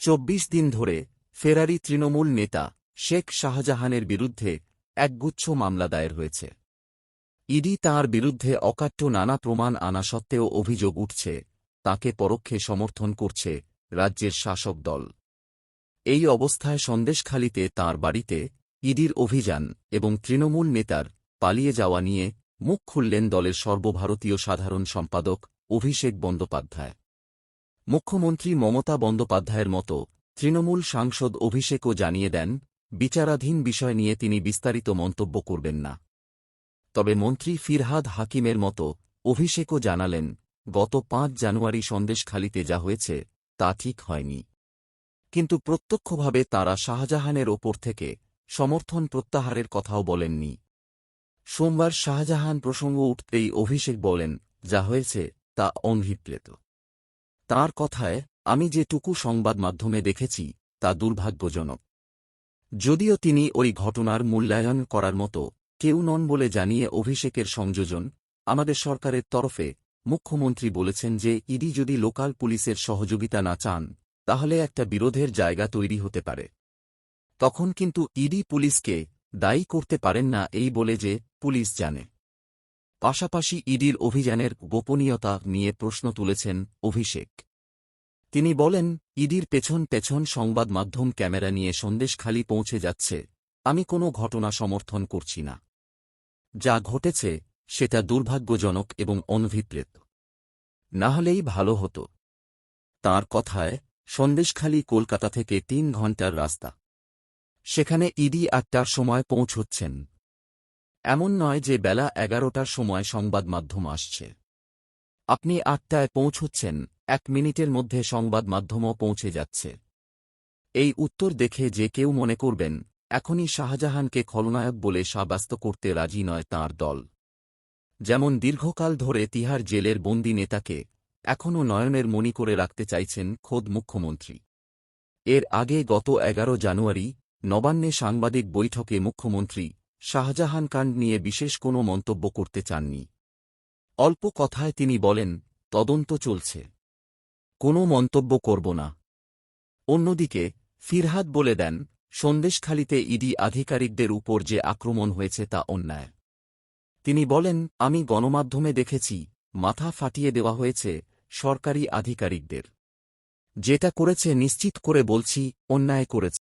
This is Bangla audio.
চব্বিশ দিন ধরে ফেরারি তৃণমূল নেতা শেখ শাহজাহানের বিরুদ্ধে একগুচ্ছ মামলা দায়ের হয়েছে। ইডি তাঁর বিরুদ্ধে অকাট্য নানা প্রমাণ আনা সত্ত্বেও অভিযোগ উঠছে, তাকে পরোক্ষে সমর্থন করছে রাজ্যের শাসক দল। এই অবস্থায় সন্দেশখালিতে তাঁর বাড়িতে ইডির অভিযান এবং তৃণমূল নেতার পালিয়ে যাওয়া নিয়ে মুখ খুললেন দলের সর্বভারতীয় সাধারণ সম্পাদক অভিষেক বন্দ্যোপাধ্যায়। মুখ্যমন্ত্রী মমতা বন্দ্যোপাধ্যায়ের মতো তৃণমূল সাংসদ অভিষেকও জানিয়ে দেন, বিচারাধীন বিষয় নিয়ে তিনি বিস্তারিত মন্তব্য করবেন না। তবে মন্ত্রী ফিরহাদ হাকিমের মতো অভিষেকও জানালেন, গত পাঁচ জানুয়ারি সন্দেশখালিতে যা হয়েছে তা ঠিক হয়নি। কিন্তু প্রত্যক্ষভাবে তাঁরা শাহজাহানের ওপর থেকে সমর্থন প্রত্যাহারের কথাও বলেননি। সোমবার শাহজাহান প্রসঙ্গ উঠতেই অভিষেক বলেন, যা হয়েছে তা অনভিপ্রেত। তাঁর কথায়, আমি যেটুকু সংবাদ মাধ্যমে দেখেছি, তা দুর্ভাগ্যজনক। যদিও তিনি ওই ঘটনার মূল্যায়ন করার মতো কেউ নন বলে জানিয়ে অভিষেকের সংযোজন, আমাদের সরকারের তরফে মুখ্যমন্ত্রী বলেছেন যে ইডি যদি লোকাল পুলিশের সহযোগিতা না চান, তাহলে একটা বিরোধের জায়গা তৈরি হতে পারে। তখন কিন্তু ইডি পুলিশকে দায়ী করতে পারেন না এই বলে যে পুলিশ জানে। পাশাপাশি ইডির অভিযানের গোপনীয়তা নিয়ে প্রশ্ন তুলেছেন অভিষেক। তিনি বলেন, ইডির পেছন পেছন সংবাদ মাধ্যম ক্যামেরা নিয়ে সন্দেশখালি পৌঁছে যাচ্ছে। আমি কোনো ঘটনা সমর্থন করছি না। যা ঘটেছে, সেটা দুর্ভাগ্যজনক এবং অনভিপ্রেত। না হলেই ভালো হতো। তাঁর কথায় সন্দেশখালি কলকাতা থেকে তিন ঘণ্টার রাস্তা। সেখানে ইডি আটটার সময় পৌঁছচ্ছেন। এমন নয় যে বেলা এগারোটার সময় সংবাদ মাধ্যম আসছে। আপনি আটটায় পৌঁছচ্ছেন, এক মিনিটের মধ্যে সংবাদ মাধ্যমও পৌঁছে যাচ্ছে। এই উত্তর দেখে যে কেউ মনে করবেন, এখনই শাহজাহানকে খলনায়ক বলে সাব্যস্ত করতে রাজি নয় তাঁর দল। যেমন দীর্ঘকাল ধরে তিহার জেলের বন্দি নেতাকে এখনও নয়নের মণি করে রাখতে চাইছেন খোদ মুখ্যমন্ত্রী। এর আগে গত এগারো জানুয়ারি নবান্নে সাংবাদিক বৈঠকে মুখ্যমন্ত্রী শাহজাহান কাণ্ড নিয়ে বিশেষ কোনো মন্তব্য করতে চাননি। অল্প কথায় তিনি বলেন, তদন্ত চলছে। কোনো মন্তব্য করব না। অন্যদিকে, ফিরহাদ বলে দেন, সন্দেশখালিতে ইডি আধিকারিকদের উপর যে আক্রমণ হয়েছে তা অন্যায়। তিনি বলেন, আমি গণমাধ্যমে দেখেছি, মাথা ফাটিয়ে দেওয়া হয়েছে সরকারি আধিকারিকদের। যেটা করেছে নিশ্চিত করে বলছি, অন্যায় করেছে।